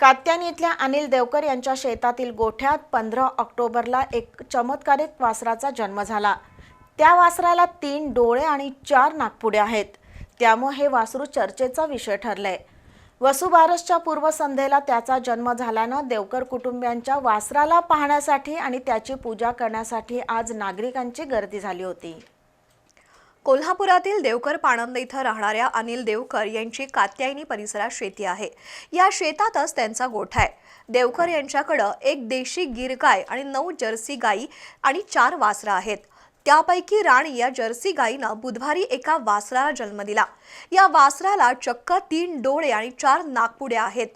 कात्यानी इथल्या अनिल देवकर यांच्या शेतातील गोठ्यात पंधरा ऑक्टोबरला एक चमत्कारिक वासराचा जन्म झाला. त्या वासराला तीन डोळे आणि चार नागपुडे आहेत. त्यामुळे हे वासरू चर्चेचा विषय ठरलंय. वसुबारसच्या पूर्वसंध्येला त्याचा जन्म झाल्यानं देवकर कुटुंबियांच्या वासराला पाहण्यासाठी आणि त्याची पूजा करण्यासाठी आज नागरिकांची गर्दी झाली होती. कोल्हापुरातील देवकर पाणंद इथं राहणाऱ्या अनिल देवकर यांची कात्यायनी परिसरात शेती आहे. या शेतातच त्यांचा गोठा आहे. देवकर यांच्याकडं एक देशी गीर गाय आणि नऊ जर्सी गायी आणि चार वासरं आहेत. त्यापैकी राणी या जर्सी गायीनं बुधवारी एका वासराला जन्म दिला. या वासराला चक्क तीन डोळे आणि चार नागपुड्या आहेत.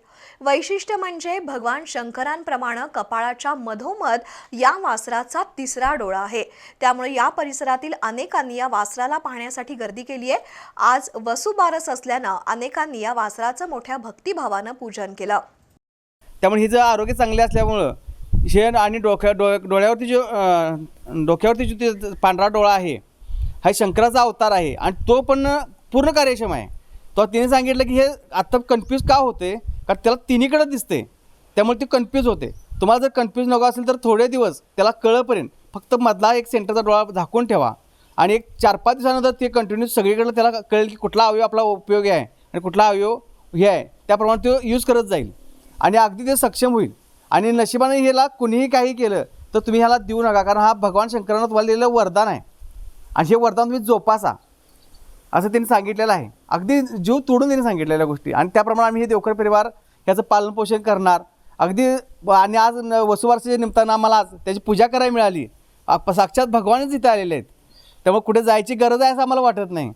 वैशिष्ट्य म्हणजे भगवान शंकरांप्रमाणे कपाळाच्या मधोमध या वासराचा तिसरा डोळा आहे. त्यामुळे या परिसरातील अनेकांनी या वासराला पाहण्यासाठी गर्दी केली आहे. आज वसुबारस असल्यानं अनेकांनी या वासराचं मोठ्या भक्तिभावानं पूजन केलं. त्यामुळे हिचं आरोग्य चांगले असल्यामुळं शेण आणि डोक्या डोळ्या डोळ्यावरती जो डोक्यावरती जो ते पांढरा डोळा आहे हा शंकराचा अवतार आहे आणि तो पण पूर्ण कार्यक्षम आहे. तर तिने सांगितलं की हे आत्ता कन्फ्यूज का होते? कारण त्याला तिन्हीकडे दिसते. त्यामुळे ते कन्फ्यूज होते. तुम्हाला जर कन्फ्यूज नको असेल तर थोडे दिवस त्याला कळपर्यंत फक्त मधला एक सेंटरचा डोळा झाकून ठेवा आणि एक चार पाच दिवसानंतर ते कंटिन्यू सगळीकडे त्याला कळेल की कुठला अवयव आपला उपयोगी आहे आणि कुठला अवयव हे आहे. त्याप्रमाणे तो यूज करत जाईल आणि अगदी ते सक्षम होईल. आणि नशिबाने ह्याला कुणीही काही केलं तर तुम्ही ह्याला देऊ नका कारण हा भगवान शंकरानं तुम्हाला दिलेलं वरदान आहे. आणि हे वरदान तुम्ही जोपासा. असं त्यांनी सांगितलेलं आहे. अगदी जीव तोडून त्यांनी सांगितलेल्या गोष्टी. आणि त्याप्रमाणे आम्ही हे देवकर परिवार ह्याचं पालनपोषण करणार. अगदी आणि आज न वसुवारच्या निमित्तानं आम्हाला आज त्याची पूजा करायला मिळाली. साक्षात भगवानच इथे आलेले आहेत. त्यामुळे कुठे जायची गरज आहे असं आम्हाला वाटत नाही.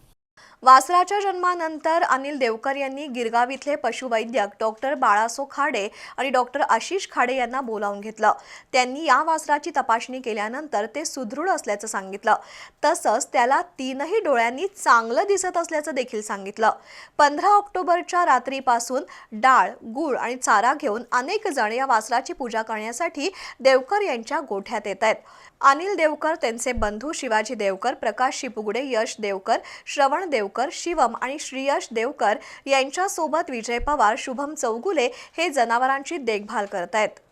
वासराच्या जन्मानंतर अनिल देवकर यांनी गिरगाव इथले पशुवैद्यक डॉक्टर बाळासो खाडे आणि डॉक्टर आशिष खाडे यांना बोलावून घेतलं. त्यांनी या वासराची तपासणी केल्यानंतर ते सुदृढ असल्याचं सांगितलं. तसंच त्याला तीनही डोळ्यांनी चांगलं दिसत असल्याचं देखील सांगितलं. पंधरा ऑक्टोबरच्या रात्रीपासून डाळ गूळ आणि चारा घेऊन अनेक जण या वासराची पूजा करण्यासाठी देवकर यांच्या गोठ्यात येत आहेत. अनिल देवकर त्यांचे बंधू शिवाजी देवकर प्रकाश शिपुगुडे यश देवकर श्रवण देवकर शिवम आणि श्रीयश देवकर यांच्यासोबत विजय पवार शुभम चौगुले हे जनावरांची देखभाल करत आहेत